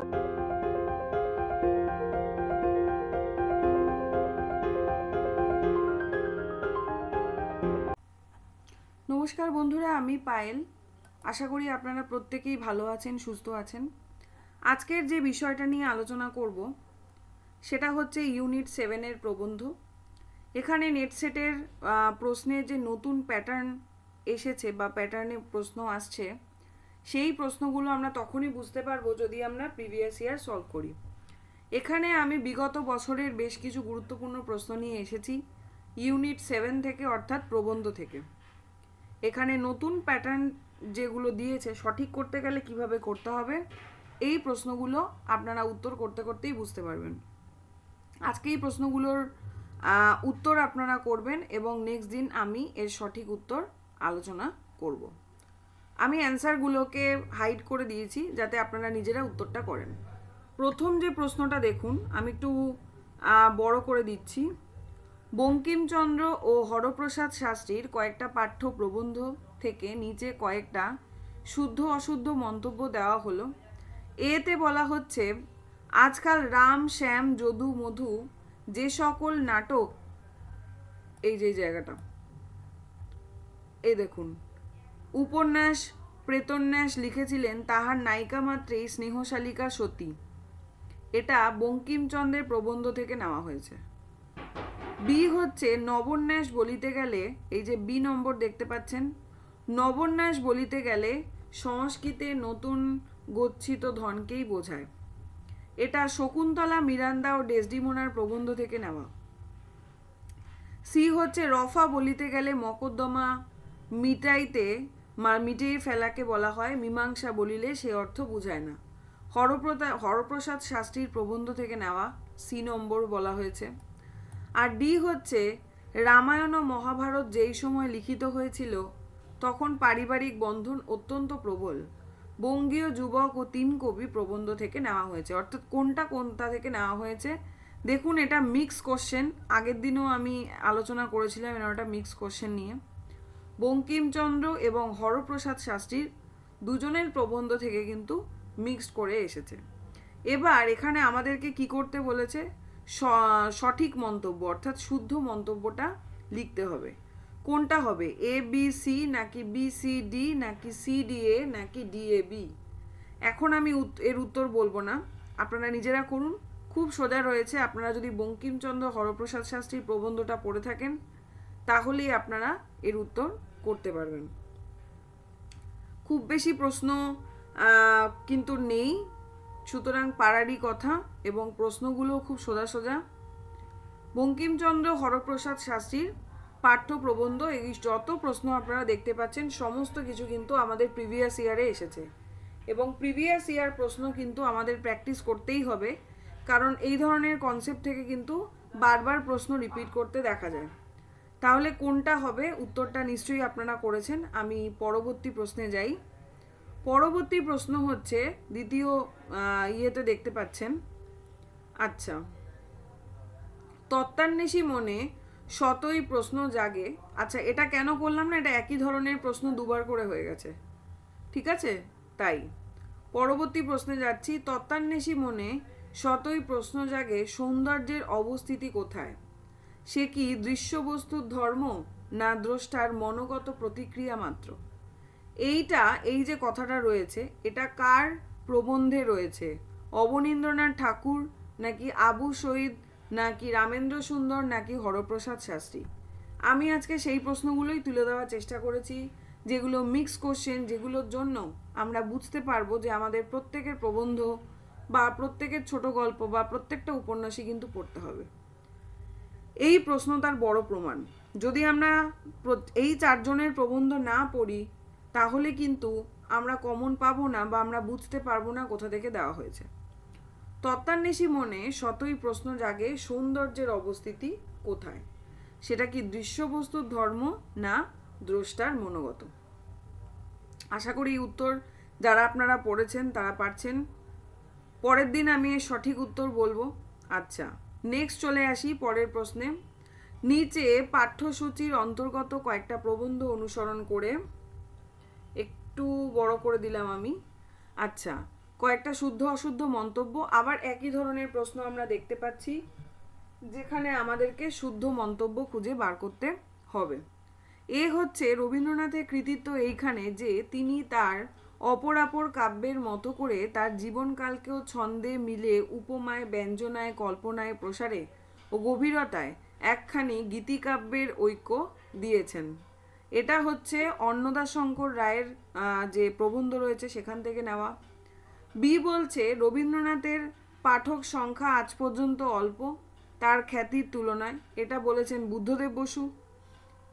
নমস্কার বন্ধুরা, আমি পায়েল। আশা করি আপনারা প্রত্যেকেই ভালো আছেন, সুস্থ আছেন। আজকের যে বিষয়টা নিয়ে আলোচনা করব, সেটা হচ্ছে ইউনিট সেভেনের প্রবন্ধ। এখানে নেটসেটের প্রশ্নের যে নতুন প্যাটার্ন এসেছে বা প্যাটার্নে প্রশ্ন আসছে সেই প্রশ্নগুলো আমরা তখনই বুঝতে পারব যদি আমরা প্রিভিয়াস ইয়ার সলভ করি। এখানে আমি বিগত বছরের বেশ কিছু গুরুত্বপূর্ণ প্রশ্ন নিয়ে এসেছি, ইউনিট সেভেন থেকে অর্থাৎ প্রবন্ধ থেকে। এখানে নতুন প্যাটার্ন যেগুলো দিয়েছে, সঠিক করতে গেলে কীভাবে করতে হবে, এই প্রশ্নগুলো আপনারা উত্তর করতে করতেই বুঝতে পারবেন। আজকে এই প্রশ্নগুলোর উত্তর আপনারা করবেন এবং নেক্সট দিন আমি এর সঠিক উত্তর আলোচনা করব। আমি অ্যান্সারগুলোকে হাইড করে দিয়েছি যাতে আপনারা নিজেরা উত্তরটা করেন। প্রথম যে প্রশ্নটা দেখুন, আমি একটু বড় করে দিচ্ছি। বঙ্কিমচন্দ্র ও হরপ্রসাদ শাস্ত্রীর কয়েকটা পাঠ্য প্রবন্ধ থেকে নিচে কয়েকটা শুদ্ধ অশুদ্ধ মন্তব্য দেওয়া হলো। এতে বলা হচ্ছে, আজকাল রাম, শ্যাম, যদু, মধু যে সকল নাটক, এই যে জায়গাটা, এই দেখুন, উপন্যাস প্রেতন্যাস লিখেছিলেন তাহার নায়িকা মাত্রেই স্নেহশালিকা সতী। এটা বঙ্কিমচন্দ্রের প্রবন্ধ থেকে নেওয়া হয়েছে। বি হচ্ছে নবন্যাস বলিতে গেলে, এই যে বি নম্বর দেখতে পাচ্ছেন, নবন্যাস বলিতে গেলে সংস্কৃতে নতুন গচ্ছিত ধনকেই বোঝায়। এটা শকুন্তলা মিরান্দা ও ডেসডিমোনার প্রবন্ধ থেকে নেওয়া। সি হচ্ছে রফা বলিতে গেলে মকদ্দমা মিটাইতে মিটিয়ে ফেলাকে বলা হয়, মীমাংসা বলিলে সে অর্থ বুঝায় না। হরপ্রতা, হরপ্রসাদ শাস্ত্রীর প্রবন্ধ থেকে নেওয়া সি নম্বর বলা হয়েছে। আর ডি হচ্ছে, রামায়ণ ও মহাভারত যেই সময় লিখিত হয়েছিল, তখন পারিবারিক বন্ধন অত্যন্ত প্রবল। বঙ্গীয় যুবক ও তিন কবি প্রবন্ধ থেকে নেওয়া হয়েছে। অর্থাৎ কোনটা কোনটা থেকে নেওয়া হয়েছে, দেখুন, এটা মিক্স কোশ্চেন আগের দিনও আমি আলোচনা করেছিলাম এটা মিক্স কোশ্চেন নিয়ে। বঙ্কিমচন্দ্র এবং হরপ্রসাদ শাস্ত্রীর দুজনের প্রবন্ধ থেকে কিন্তু মিক্সড করে এসেছে। এবার এখানে আমাদেরকে কি করতে বলেছে? সঠিক মন্তব্য, অর্থাৎ শুদ্ধ মন্তব্যটা লিখতে হবে। কোনটা হবে? এ বি সি নাকি বি সি ডি নাকি সি ডি এ নাকি ডি এ বি এখন আমি এর উত্তর বলব না। আপনারা নিজেরা করুন। খুব সোজা রয়েছে। আপনারা যদি বঙ্কিমচন্দ্র, হরপ্রসাদ শাস্ত্রীর প্রবন্ধটা পড়ে থাকেন, তাহলেই আপনারা এর উত্তর করতে পারবেন। খুব বেশি প্রশ্ন কিন্তু নেই। সুতরাং পাড়ারই কথা এবং প্রশ্নগুলো খুব সোজা সোজা বঙ্কিমচন্দ্র হরপ্রসাদ শাস্ত্রীর পাঠ্য প্রবন্ধ, এই যত প্রশ্ন আপনারা দেখতে পাচ্ছেন, সমস্ত কিছু কিন্তু আমাদের প্রিভিয়াস ইয়ারে এসেছে। এবং প্রিভিয়াস ইয়ার প্রশ্ন কিন্তু আমাদের প্র্যাকটিস করতেই হবে, কারণ এই ধরনের কনসেপ্ট থেকে কিন্তু বারবার প্রশ্ন রিপিট করতে দেখা যায়। তাহলে কোনটা হবে? উত্তরটা নিশ্চয়ই আপনারা করেছেন। আমি পরবর্তী প্রশ্নে যাই। পরবর্তী প্রশ্ন হচ্ছে, দ্বিতীয় ইয়েতে দেখতে পাচ্ছেন। আচ্ছা। তত্ত্বান্বেষী মনে শতই প্রশ্ন জাগে। আচ্ছা এটা কেন করলাম না? এটা একই ধরনের প্রশ্ন দুবার করে হয়ে গেছে। ঠিক আছে? তাই। পরবর্তী প্রশ্নে যাচ্ছি। তত্ত্বান্বেষী মনে শতই প্রশ্ন জাগে সৌন্দর্যের অবস্থিতি কোথায়? সে কি দৃশ্যবস্তুর ধর্ম না দ্রষ্টার মনোগত প্রতিক্রিয়া মাত্র? এইটা, এই যে কথাটা রয়েছে, এটা কার প্রবন্ধে রয়েছে? অবনীন্দ্রনাথ ঠাকুর নাকি আবু শহীদ নাকি রামেন্দ্র সুন্দর, নাকি হরপ্রসাদ শাস্ত্রী? আমি আজকে সেই প্রশ্নগুলোই তুলে দেওয়ার চেষ্টা করেছি, যেগুলো মিক্স কোশ্চেন যেগুলোর জন্য আমরা বুঝতে পারব যে আমাদের প্রত্যেকের প্রবন্ধ বা প্রত্যেকের ছোট গল্প বা প্রত্যেকটা উপন্যাসই কিন্তু পড়তে হবে। এই প্রশ্ন তার বড় প্রমাণ। যদি আমরা এই চারজনের প্রবন্ধ না পড়ি, তাহলে কিন্তু আমরা কমন পাবো না বা আমরা বুঝতে পারব না কোথা থেকে দেওয়া হয়েছে। তত্ত্বান্বেষী মনে শতই প্রশ্ন জাগে সৌন্দর্যের অবস্থিতি কোথায়? সেটা কি দৃশ্যবস্তুর ধর্ম না দ্রষ্টার মনোগত? আশা করি এই উত্তর যারা আপনারা পড়েছেন তারা পারছেন। পরের দিন আমি সঠিক উত্তর বলব। আচ্ছা নেক্সট চলে আসি পরের প্রশ্নে। নিচে পাঠ্যসূচির অন্তর্গত কয়েকটা প্রবন্ধ অনুসরণ করে একটু বড় করে দিলাম আমি। আচ্ছা কয়েকটা শুদ্ধ অশুদ্ধ মন্তব্য, আবার একই ধরনের প্রশ্ন আমরা দেখতে পাচ্ছি, যেখানে আমাদেরকে শুদ্ধ মন্তব্য খুঁজে বার করতে হবে। এ হচ্ছে রবীন্দ্রনাথের কৃতিত্ব এইখানে যে তিনি তার অপরাপর কাব্যের মতো করে তার জীবনকালকেও ছন্দে মিলে উপমায়, ব্যঞ্জনায়, কল্পনায়, প্রসারে ও গভীরতায় একখানি গীতিকাব্যের ঐক্য দিয়েছেন। এটা হচ্ছে অন্নদাশঙ্কর রায়ের যে প্রবন্ধ রয়েছে সেখান থেকে নেওয়া। বি বলছে, রবীন্দ্রনাথের পাঠক সংখ্যা আজ পর্যন্ত অল্প, তার খ্যাতির তুলনায়। এটা বলেছেন বুদ্ধদেব বসু।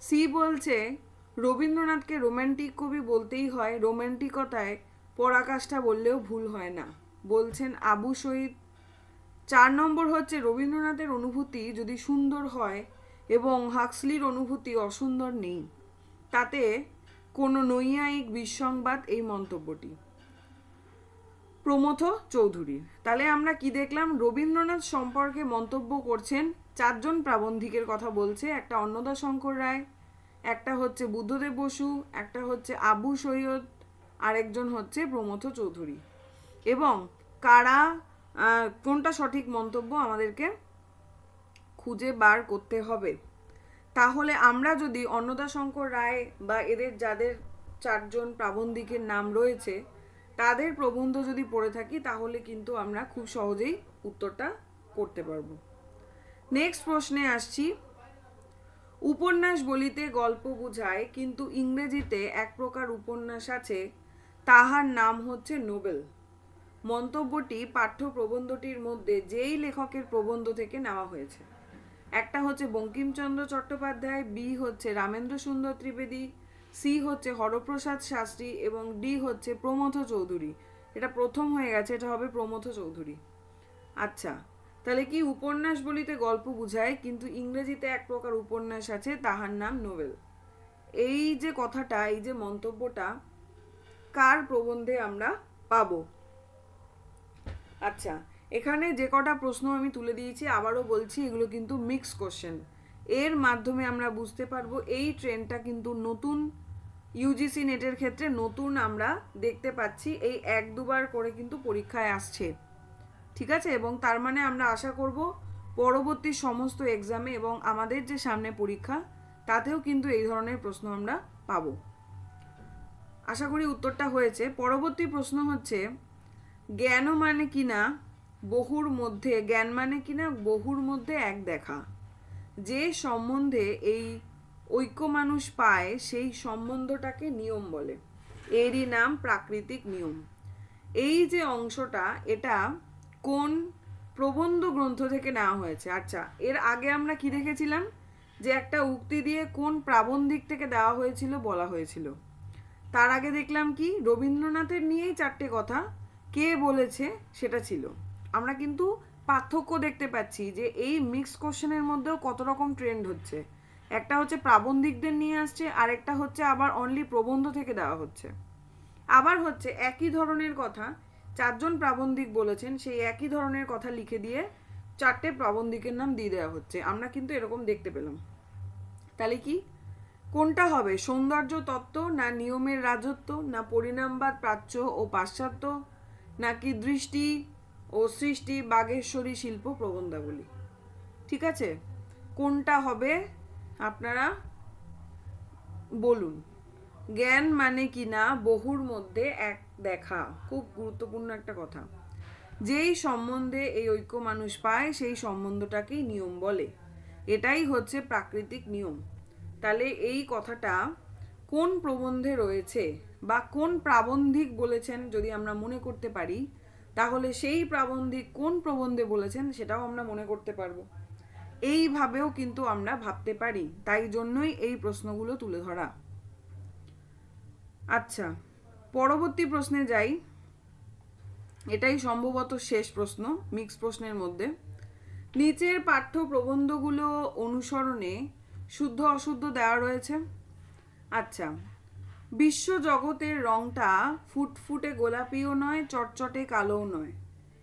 সি বলছে রবীন্দ্রনাথকে রোম্যান্টিক কবি বলতেই হয় রোম্যান্টিকতায় পরাকাষ্ঠা বললেও ভুল হয় না। বলছেন আবু শহীদ চার নম্বর হচ্ছে, রবীন্দ্রনাথের অনুভূতি যদি সুন্দর হয় এবং হাক্সলির অনুভূতি অসুন্দর নেই, তাতে কোনো নৈয়ায়িক বিসংবাদ এই মন্তব্যটি। প্রমথ চৌধুরী। তাহলে আমরা কি দেখলাম? রবীন্দ্রনাথ সম্পর্কে মন্তব্য করছেন চারজন প্রাবন্ধিকের কথা বলছে। একটা অন্নদা শঙ্কর রায় একটা হচ্ছে বুদ্ধদেব বসু, একটা হচ্ছে আবু সৈয়দ, আরেকজন হচ্ছে প্রমথ চৌধুরী। এবং কারা কোনটা সঠিক মন্তব্য আমাদেরকে খুঁজে বার করতে হবে? তাহলে আমরা যদি অন্নদা শঙ্কর রায় বা এদের যাদের চারজন প্রাবন্ধিকের নাম রয়েছে, তাদের প্রবন্ধ যদি পড়ে থাকি, তাহলে কিন্তু আমরা খুব সহজেই উত্তরটা করতে পারব। নেক্সট প্রশ্নে আসছি। উপন্যাস বলিতে গল্প বুঝায়, কিন্তু ইংরেজিতে এক প্রকার উপন্যাস আছে, তাহার নাম হচ্ছে নোবেল। মন্তব্যটি পাঠ্য প্রবন্ধটির মধ্যে যেই লেখকের প্রবন্ধ থেকে নেওয়া হয়েছে। একটা হচ্ছে বঙ্কিমচন্দ্র চট্টোপাধ্যায়, বি হচ্ছে রামেন্দ্র সুন্দর ত্রিবেদী, সি হচ্ছে হরপ্রসাদ শাস্ত্রী এবং ডি হচ্ছে প্রমথ চৌধুরী। এটা প্রথম হয়ে গেছে, এটা হবে প্রমথ চৌধুরী। আচ্ছা তাহলে কি উপন্যাস বলিতে গল্প বুঝায়, কিন্তু ইংরেজিতে এক প্রকার উপন্যাস আছে, তাহার নাম নোবেল। এই যে কথাটা, এই যে মন্তব্যটা, কার প্রবন্ধে আমরা পাবো? আচ্ছা এখানে যে কটা প্রশ্ন আমি তুলে দিয়েছি, আবারও বলছি, এগুলো কিন্তু মিক্স কোশ্চেন এর মাধ্যমে আমরা বুঝতে পারব, এই ট্রেনটা কিন্তু নতুন ইউজিসি নেটের ক্ষেত্রে নতুন আমরা দেখতে পাচ্ছি, এই এক দুবার করে কিন্তু পরীক্ষায় আসছে। ঠিক আছে? এবং তার মানে আমরা আশা করব পরবর্তী সমস্ত এক্সামে এবং আমাদের যে সামনে পরীক্ষা, তাতেও কিন্তু এই ধরনের প্রশ্ন আমরা পাবো। আশা করি উত্তরটা হয়েছে। পরবর্তী প্রশ্ন হচ্ছে, জ্ঞান মানে কিনা বহুর মধ্যে, জ্ঞান মানে কিনা বহুর মধ্যে এক দেখা। যে সম্বন্ধে এই ঐক্য মানুষ পায়, সেই সম্বন্ধটাকে নিয়ম বলে। এরই নাম প্রাকৃতিক নিয়ম। এই যে অংশটা, এটা কোন প্রবন্ধ গ্রন্থ থেকে নেওয়া হয়েছে? আচ্ছা এর আগে আমরা কি দেখেছিলাম? যে একটা উক্তি দিয়ে কোন প্রাবন্ধিক থেকে দেওয়া হয়েছিল বলা হয়েছিল। তার আগে দেখলাম কি? রবীন্দ্রনাথের নিয়েই চারটে কথা। কে বলেছে? সেটা ছিল। আমরা কিন্তু পার্থক্য দেখতে পাচ্ছি যে এই মিক্স কোশ্চেনের মধ্যেও কত রকম ট্রেন্ড হচ্ছে। একটা হচ্ছে প্রাবন্ধিকদের নিয়ে আসছে আর একটা হচ্ছে আবার অনলি প্রবন্ধ থেকে দেওয়া হচ্ছে। আবার হচ্ছে একই ধরনের কথা চারজন প্রাবন্ধিক বলেছেন সেই একই ধরনের কথা লিখে দিয়ে চারটে প্রাবন্ধিকের নাম দিয়ে দেওয়া হচ্ছে। আমরা কিন্তু এরকম দেখতে পেলাম। তাহলে কি? কোনটা হবে? সৌন্দর্য তত্ত্ব না নিয়মের রাজত্ব? না পরিণামবাদ প্রাচ্য ও পাশ্চাত্য? নাকি দৃষ্টি ও সৃষ্টি বাগেশ্বরী শিল্প প্রবন্ধাবলী? ঠিক আছে? কোনটা হবে? আপনারা বলুন। জ্ঞান মানে কি না বহুর মধ্যে এক দেখা। খুব গুরুত্বপূর্ণ একটা কথা। যেই সম্বন্ধে এই ঐক্য মানুষ পায়, সেই সম্বন্ধটাকেই নিয়ম বলে। এটাই হচ্ছে প্রাকৃতিক নিয়ম। তাহলে এই কথাটা কোন প্রবন্ধে রয়েছে বা কোন প্রাবন্ধিক বলেছেন যদি আমরা মনে করতে পারি, তাহলে সেই প্রাবন্ধিক কোন প্রবন্ধে বলেছেন সেটাও আমরা মনে করতে পারব। এইভাবেও কিন্তু আমরা ভাবতে পারি। তাই জন্যই এই প্রশ্নগুলো তুলে ধরা। আচ্ছা পরবর্তী প্রশ্নে যাই। এটাই সম্ভবত শেষ প্রশ্ন মিক্স প্রশ্নের মধ্যে। নিচের পাঠ্য প্রবন্ধগুলো অনুসরণে শুদ্ধ অশুদ্ধ দেওয়া রয়েছে। আচ্ছা বিশ্ব জগতের রংটা ফুটফুটে গোলাপিও নয়, চটচটে কালোও নয়।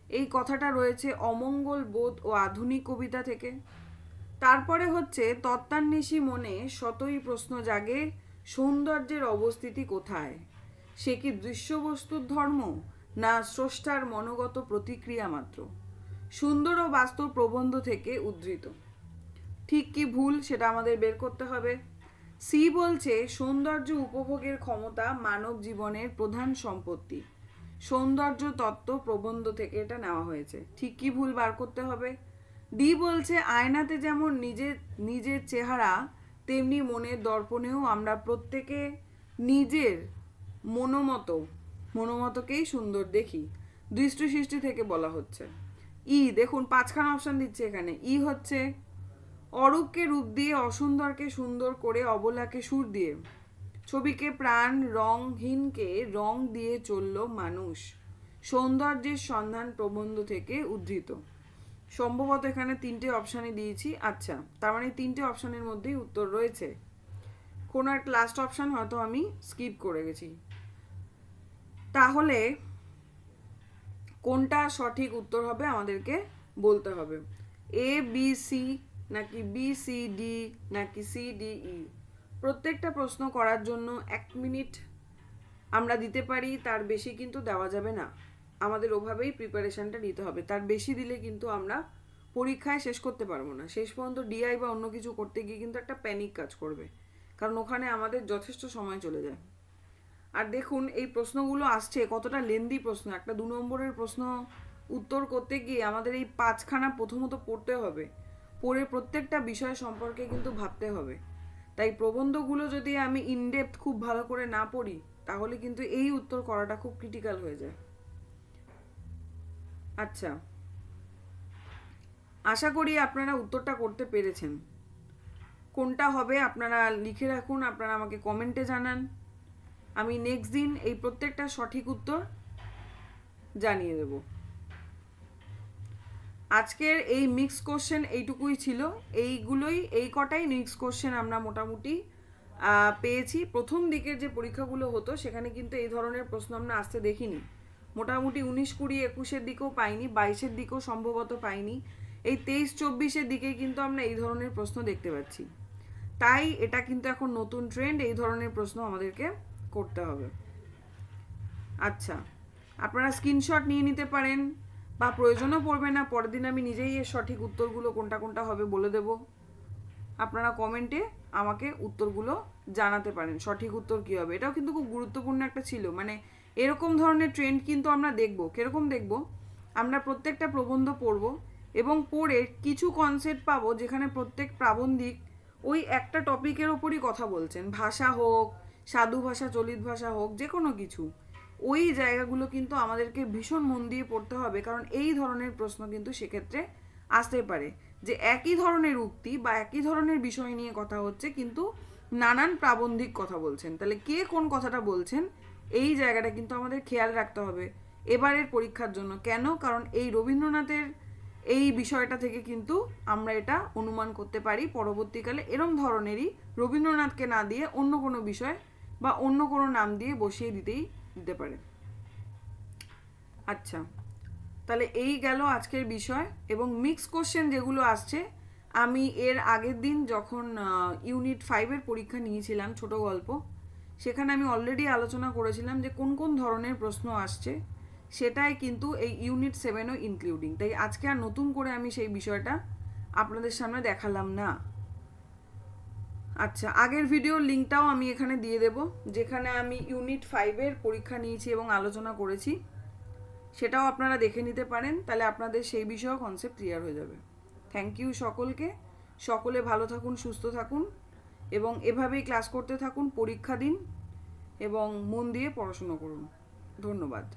এই কথাটা রয়েছে অমঙ্গল বোধ ও আধুনিক কবিতা থেকে। তারপরে হচ্ছে তত্ত্বান্বেষী মনে শতই প্রশ্ন জাগে সৌন্দর্যের অবস্থিতি কোথায়? সে কি দৃশ্যবস্তুর ধর্ম, না স্রষ্টার মনোগত প্রতিক্রিয়া মাত্র? সুন্দর ও বাস্তব প্রবন্ধ থেকে উদ্ধৃত। ঠিক কি ভুল সেটা আমাদের বের করতে হবে? সি বলছে, সৌন্দর্য উপভোগের ক্ষমতা মানব জীবনের প্রধান সম্পত্তি। সৌন্দর্য তত্ত্ব প্রবন্ধ থেকে এটা নেওয়া হয়েছে। ঠিক কি ভুল বার করতে হবে? ডি বলছে, আয়নাতে যেমন নিজের নিজের চেহারা তেমনি মনের দর্পণেও আমরা প্রত্যেকে নিজের মনোমতো, মনোমতকেই সুন্দর দেখি দৃষ্টি সৃষ্টি থেকে বলা হচ্ছে। ই, দেখুন, পাঁচখানা অপশন দিচ্ছে এখানে। ই হচ্ছে, অরূপকে রূপ দিয়ে অসুন্দরকে সুন্দর করে অবলাকে সুর দিয়ে। ছবিকে প্রাণ রংহীনকে রং দিয়ে চলল মানুষ। সৌন্দর্যের সন্ধান প্রবন্ধ থেকে উদ্ধৃত। সম্ভবত এখানে তিনটে অপশানই দিয়েছি। আচ্ছা তার মানে তিনটে অপশানের মধ্যেই উত্তর রয়েছে। কোনো একটা লাস্ট অপশান হয়তো আমি স্কিপ করে গেছি। তাহলে কোনটা সঠিক উত্তর হবে আমাদেরকে বলতে হবে? এ বি সি নাকি বি সি ডি নাকি সি ডি ই প্রত্যেকটা প্রশ্ন করার জন্য এক মিনিট আমরা দিতে পারি, তার বেশি কিন্তু দেওয়া যাবে না। আমাদের ওভাবেই প্রিপারেশনটা নিতে হবে। তার বেশি দিলে কিন্তু আমরা পরীক্ষায় শেষ করতে পারব না। শেষ পর্যন্ত ডিআই বা অন্য কিছু করতে গিয়ে কিন্তু একটা প্যানিক কাজ করবে। কারণ ওখানে আমাদের যথেষ্ট সময় চলে যায়। আর দেখুন, এই প্রশ্নগুলো আসছে, কতটা লেন্দি প্রশ্ন। একটা দু নম্বরের প্রশ্ন উত্তর করতে গিয়ে আমাদের এই পাঁচখানা প্রথমত পড়তে হবে। পড়ে প্রত্যেকটা বিষয় সম্পর্কে কিন্তু ভাবতে হবে। তাই প্রবন্ধগুলো যদি আমি ইনডেপথ খুব ভালো করে না পড়ি, তাহলে কিন্তু এই উত্তর করাটা খুব ক্রিটিক্যাল হয়ে যায়। আচ্ছা। আশা করি আপনারা উত্তরটা করতে পেরেছেন। কোনটা হবে আপনারা লিখে রাখুন, আপনারা আমাকে কমেন্টে জানান। আমি নেক্সট দিন এই প্রত্যেকটা সঠিক উত্তর জানিয়ে দেব। আজকের এই মিক্স কোশ্চেন এইটুকুই ছিল। এইগুলোই, এই কটাই মিক্স কোশ্চেন আমরা মোটামুটি পেয়েছি। প্রথম দিকের যে পরীক্ষাগুলো হতো, সেখানে কিন্তু এই ধরনের প্রশ্ন আমরা আসতে দেখিনি। মোটামুটি উনিশ কুড়ি একুশের দিকেও পাইনি, বাইশের দিকেও সম্ভবত পাইনি। এই তেইশ চব্বিশের দিকে কিন্তু আমরা এই ধরনের প্রশ্ন দেখতে পাচ্ছি। তাই এটা কিন্তু এখন নতুন ট্রেন্ড এই ধরনের প্রশ্ন আমাদেরকে করতে হবে। আচ্ছা আপনারা স্ক্রিনশট নিয়ে নিতে পারেন বা প্রয়োজনও পড়বে না, পরের দিন আমি নিজেই এর সঠিক উত্তরগুলো কোনটা কোনটা হবে বলে দেব। আপনারা কমেন্টে আমাকে উত্তরগুলো জানাতে পারেন, সঠিক উত্তর কী হবে? এটাও কিন্তু খুব গুরুত্বপূর্ণ একটা ছিল মানে এরকম ধরনের ট্রেন্ড কিন্তু আমরা দেখব। কীরকম দেখব? আমরা প্রত্যেকটা প্রবন্ধ পড়ব এবং পড়ে কিছু কনসেপ্ট পাবো যেখানে প্রত্যেক প্রাবন্ধিক ওই একটা টপিকের ওপরই কথা বলছেন। ভাষা হোক, সাধু ভাষা, চলিত ভাষা হোক যে কোনো কিছু। ওই জায়গাগুলো কিন্তু আমাদেরকে ভীষণ মন দিয়ে পড়তে হবে, কারণ এই ধরনের প্রশ্ন কিন্তু সেক্ষেত্রে আসতে পারে। যে একই ধরনের উক্তি বা একই ধরনের বিষয় নিয়ে কথা হচ্ছে, কিন্তু নানান প্রাবন্ধিক কথা বলছেন। তাহলে কে কোন কথাটা বলছেন? এই জায়গাটা কিন্তু আমাদের খেয়াল রাখতে হবে এবারের পরীক্ষার জন্য। কেন? কারণ এই রবীন্দ্রনাথের এই বিষয়টা থেকে কিন্তু আমরা এটা অনুমান করতে পারি পরবর্তীকালে এরম ধরনেরই রবীন্দ্রনাথকে না দিয়ে অন্য কোনো বিষয় বা অন্য কোনো নাম দিয়ে বসিয়ে দিতেই দিতে পারে। আচ্ছা তাহলে এই গেল আজকের বিষয় এবং মিক্স কোশ্চেন যেগুলো আসছে, আমি এর আগের দিন যখন ইউনিট ফাইভের পরীক্ষা নিয়েছিলাম ছোট গল্প সেখানে আমি অলরেডি আলোচনা করেছিলাম যে কোন কোন ধরনের প্রশ্ন আসছে, সেটাই কিন্তু এই ইউনিট সেভেনও ইনক্লুডিং তাই আজকে আর নতুন করে আমি সেই বিষয়টা আপনাদের সামনে দেখালাম না। আচ্ছা আগের ভিডিওর লিঙ্কটাও আমি এখানে দিয়ে দেব, যেখানে আমি ইউনিট ফাইভের পরীক্ষা নিয়েছি এবং আলোচনা করেছি। সেটাও আপনারা দেখে নিতে পারেন, তাহলে আপনাদের সেই বিষয়েও কনসেপ্ট ক্লিয়ার হয়ে যাবে। থ্যাংক ইউ সকলকে। সকলে ভালো থাকুন, সুস্থ থাকুন, এবং এভাবেই ক্লাস করতে থাকুন, পরীক্ষা দিন। এবং মন দিয়ে পড়াশুনো করুন। ধন্যবাদ।